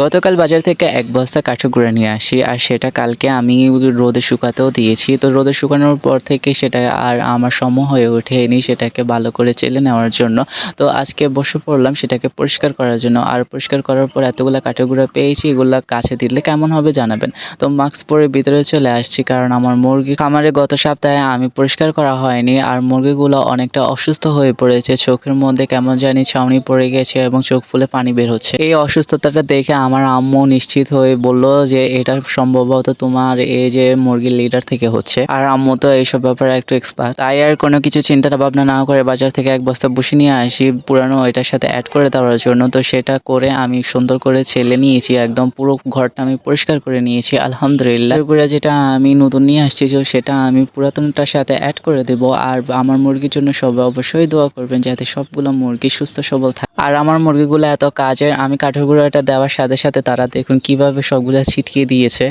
গতকাল বাজার থেকে এক বস্তা কাঠের গুঁড়া নিয়ে আসি, আর সেটা কালকে আমি রোদে শুকাতেও দিয়েছি। তো রোদে শুকানোর পর থেকে সেটা আর আমার সময় হয়ে ওঠেনি সেটাকে ভালো করে চেলে নেওয়ার জন্য। তো আজকে বসে পড়লাম সেটাকে পরিষ্কার করার জন্য। আর পরিষ্কার করার পর এতগুলো গুঁড়া পেয়েছি, এগুলো কাছে দিলে কেমন হবে জানাবেন। তো মাস্ক পরে ভিতরে চলে আসছি কারণ আমার মুরগি খামারে গত সপ্তাহে আমি পরিষ্কার করা হয়নি, আর মুরগিগুলো অনেকটা অসুস্থ হয়ে পড়েছে। চোখের মধ্যে কেমন জানি ছাউনি পড়ে গেছে এবং চোখ ফুলে পানি বের হচ্ছে। এই অসুস্থতাটা দেখে আমার আম্মু নিশ্চিত হয়ে বলল যে এটা সম্ভবত তোমার এই যে মুরগির লিডার থেকে হচ্ছে। আর আম্মু তো এইসব ব্যাপারে একটু এক্সপার্ট তাই আর কোনো কিছু চিন্তা ভাবনা না করে বাজার থেকে এক বস্তা বসে নিয়ে আসি। পুরানো এটার সাথে অ্যাড করে দেওয়ার জন্য তো সেটা করে আমি সুন্দর করে ছেলে নিয়েছি। একদম পুরো ঘরটা আমি পরিষ্কার করে নিয়েছি। আলহামদুলিল্লাহ। করে যেটা আমি নতুন নিয়ে আসছি সেটা আমি পুরাতনটার সাথে অ্যাড করে দেব। আর আমার মুরগির জন্য সবাই অবশ্যই দোয়া করবেন যাতে সবগুলো মুরগি সুস্থ সবল থাকে। আর আমার মুরগিগুলো এত কাজের, আমি কাঠের গুঁড়োটা দেওয়ার সাথে সাথে তারা দেখুন কীভাবে সবগুলো ছিটিয়ে দিয়েছে।